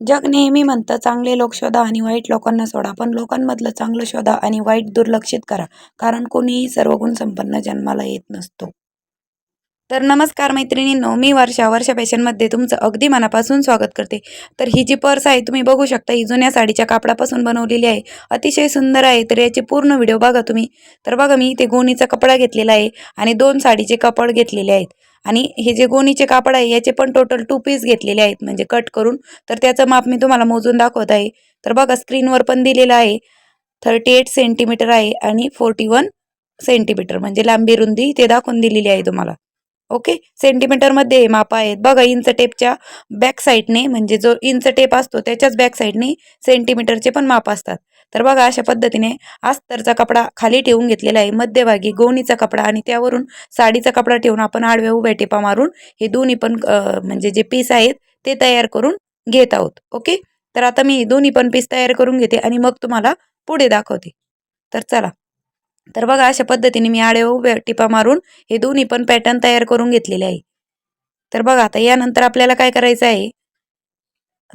जग नेहमी म्हणतं चांगले लोक शोधा आणि वाईट लोकांना सोडा पण लोकांमधलं चांगलं शोधा आणि वाईट दुर्लक्षित करा कारण कोणीही सर्वगुण संपन्न जन्माला येत नसतो. तर नमस्कार मैत्रिणींनो मी वर्षा. वर्षा फॅशनमध्ये तुमचं अगदी मनापासून स्वागत करते. तर ही जी पर्स आहे तुम्ही बघू शकता ही जुन्या साडीच्या कापडापासून बनवलेली आहे. अतिशय सुंदर आहे तर याची पूर्ण व्हिडिओ बघा तुम्ही. तर बघा मी इथे गोणीचा कपडा घेतलेला आहे आणि दोन साडीचे कापड घेतलेले आहेत. आणि हे जे गोणीचे कापड आहे याचे पण टोटल टू पीस घेतलेले आहेत म्हणजे कट करून. तर त्याचं माप मी तुम्हाला मोजून दाखवत आहे. तर बघा स्क्रीनवर पण दिलेलं आहे. थर्टी एट सेंटीमीटर आहे आणि फोर्टी वन सेंटीमीटर म्हणजे लांबी रुंदी ते दाखवून दिलेली आहे तुम्हाला. ओके? सेंटीमीटरमध्ये माप आहेत. बघा इंच टेपच्या बॅक साईडने म्हणजे जो इंच टेप असतो त्याच्याच बॅक साईडने सेंटीमीटरचे पण माप असतात. तर बघा अशा पद्धतीने अस्तरचा कपडा खाली ठेवून घेतलेला आहे. मध्यभागी गोणीचा कपडा आणि त्यावरून साडीचा कपडा ठेवून आपण आडव्या उभ्या टेपा मारून हे दोन्ही पण म्हणजे जे पीस आहेत ते तयार करून घेत आहोत. ओके? तर आता मी दोन्ही पण पीस तयार करून घेते आणि मग तुम्हाला पुढे दाखवते. तर चला तर बघा अशा पद्धतीने मी आडव्या उभ्या टिपा मारून हे दोन्ही पण पॅटर्न तयार करून घेतलेले आहे. तर बघा आता यानंतर आपल्याला काय करायचं आहे?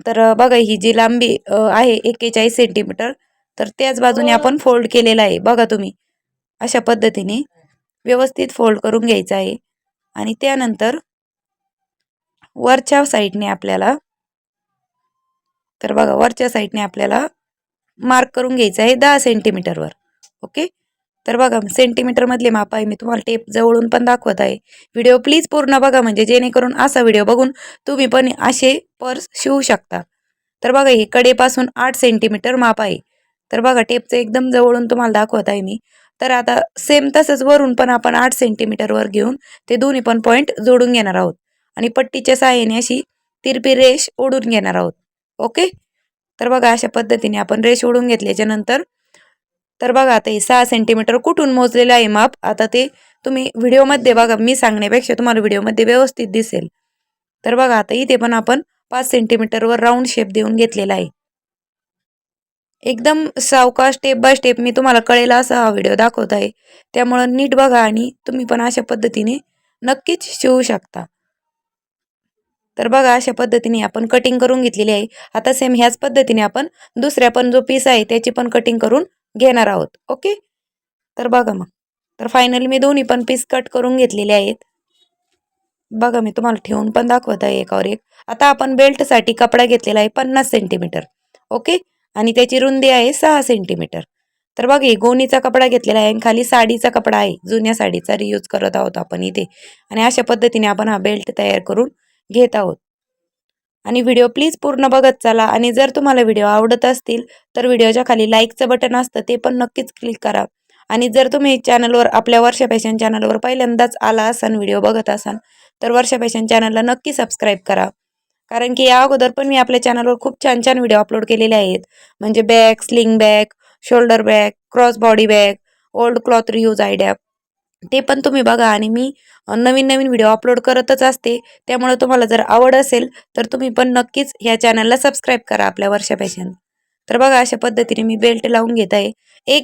तर बघा ही जी लांबी आहे एक्केचाळीस सेंटीमीटर तर त्याच बाजूने आपण फोल्ड केलेला आहे. बघा तुम्ही अशा पद्धतीने व्यवस्थित फोल्ड करून घ्यायचं आहे. आणि त्यानंतर वरच्या साईडने आपल्याला तर बघा वरच्या साईडने आपल्याला मार्क करून घ्यायचं आहे दहा सेंटीमीटरवर ओके तर बघा सेंटीमीटरमधले माप आहे. मी तुम्हाला टेप जवळून पण दाखवत आहे. व्हिडिओ प्लीज पूर्ण बघा म्हणजे जेणेकरून असा व्हिडिओ बघून तुम्ही पण असे पर्स शिवू शकता. तर बघा हे कडेपासून आठ सेंटीमीटर माप आहे. तर बघा टेपचं एकदम जवळून तुम्हाला दाखवत आहे मी. तर आता सेम तसंच वरून पण आपण आठ सेंटीमीटरवर घेऊन ते दोन्ही पण पॉईंट जोडून घेणार आहोत. आणि पट्टीच्या सहाय्याने अशी तिरपी रेष ओढून घेणार आहोत. ओके तर बघा अशा पद्धतीने आपण रेष ओढून घेतल्याच्यानंतर तर बघा आता हे सहा सेंटीमीटर कुठून मोजलेलं आहे माप आता ते तुम्ही व्हिडिओमध्ये बघा मी सांगण्यापेक्षा तुम्हाला व्हिडिओमध्ये व्यवस्थित दिसेल. तर बघा आता इथे पण आपण पाच सेंटीमीटरवर राऊंड शेप देऊन घेतलेला आहे. एकदम सावका स्टेप बाय स्टेप मी तुम्हाला कळेल असा हा व्हिडिओ दाखवत आहे. त्यामुळं नीट बघा आणि तुम्ही पण अशा पद्धतीने नक्कीच शिवू शकता. तर बघा अशा पद्धतीने आपण कटिंग करून घेतलेली आहे. आता सेम ह्याच पद्धतीने आपण दुसऱ्या पण जो पीस आहे त्याची पण कटिंग करून घेणार आहोत. ओके? तर बघा मग. तर फायनली मी दोन्ही पण पीस कट करून घेतलेले आहेत. बघा मी तुम्हाला ठेवून पण दाखवत आहे एकावर एक. आता आपण बेल्टसाठी कपडा घेतलेला आहे पन्नास सेंटीमीटर ओके? आणि त्याची रुंदी आहे सहा सेंटीमीटर तर बघा गोणीचा कपडा घेतलेला आहे आणि खाली साडीचा कपडा आहे. जुन्या साडीचा रियूज करत आहोत आपण इथे. आणि अशा पद्धतीने आपण हा बेल्ट तयार करून घेत आहोत. आणि व्हिडिओ प्लीज पूर्ण बघत चला. आणि जर तुम्हाला व्हिडिओ आवडत असतील तर व्हिडिओच्या खाली लाईकचं बटन असतं ते पण नक्कीच क्लिक करा. आणि जर तुम्ही चॅनलवर आपल्या वर्षा फॅशन चॅनलवर पहिल्यांदाच आला असाल व्हिडिओ बघत असाल तर वर्षा फॅशन चॅनलला नक्की सबस्क्राईब करा. कारण की या अगोदर पण मी आपल्या चॅनलवर खूप छान छान व्हिडिओ अपलोड केलेले आहेत. म्हणजे bag sling bag shoulder bag cross body bag old cloth reuse आयडॅप ते पण तुम्ही बघा आणि मी नवीन नवीन व्हिडिओ अपलोड करतच असते. त्यामुळं तुम्हाला जर आवड असेल तर तुम्ही पण नक्कीच ह्या चॅनलला सबस्क्राईब करा आपल्या वर्षा फॅशन तर बघा अशा पद्धतीने मी बेल्ट लावून घेत आहे. एक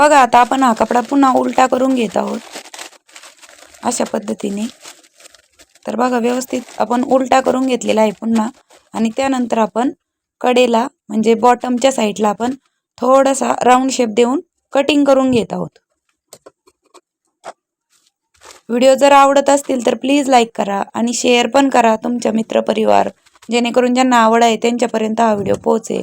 बघा आता आपण हा कपडा पुन्हा उलटा करून घेत आहोत. अशा पद्धतीने. तर बघा व्यवस्थित आपण उलटा करून घेतलेला आहे पुन्हा. आणि त्यानंतर आपण कडेला म्हणजे बॉटमच्या साईडला आपण थोडासा राऊंड शेप देऊन कटिंग करून घेत आहोत. व्हिडिओ जर आवडत असतील तर प्लीज लाईक करा आणि शेअर पण करा तुमच्या मित्रपरिवार. जेणेकरून ज्यांना आवड आहे त्यांच्यापर्यंत हा व्हिडिओ पोहोचेल.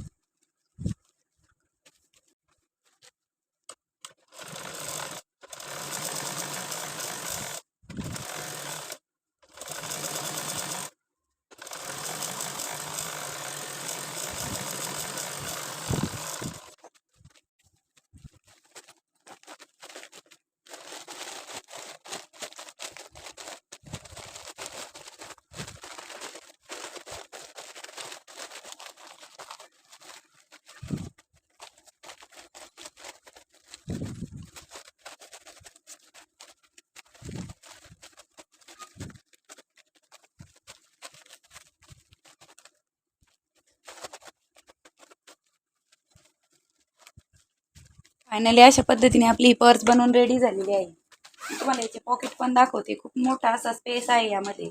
फायनली अशा पद्धतीने आपली पर्स बनवून रेडी झालेली आहे. मी तुम्हाला याचे पॉकेट पण दाखवते. खूप मोठा असा स्पेस आहे यामध्ये.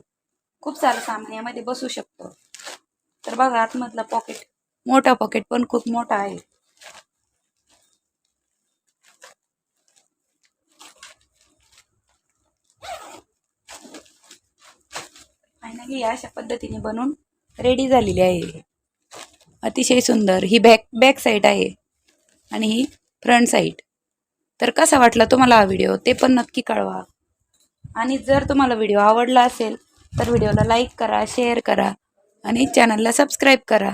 खूप सारं सामान यामध्ये बसू शकतो. तर बघा आतमधला पॉकेट मोठा पॉकेट पण खूप मोठा आहे. फायनली अशा पद्धतीने बनवून रेडी झालेली आहे. अतिशय सुंदर. ही बॅक बॅक साईड आहे. आणि ही फ्रंट साईड. तर कसा वाटला तुम्हाला हा व्हिडिओ? ते पण नक्की कळवा. आणि जर तुम्हाला व्हिडिओ आवडला असेल तर व्हिडिओला लाईक करा शेअर करा आणि चॅनलला सबस्क्राईब करा.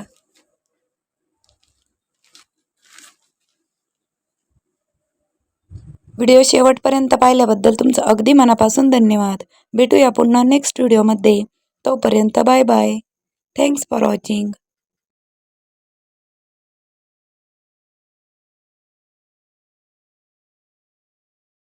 व्हिडिओ शेवटपर्यंत पाहिल्याबद्दल तुमचं अगदी मनापासून धन्यवाद. भेटूया पुन्हा नेक्स्ट व्हिडिओमध्ये तोपर्यंत bye bye. Thanks for watching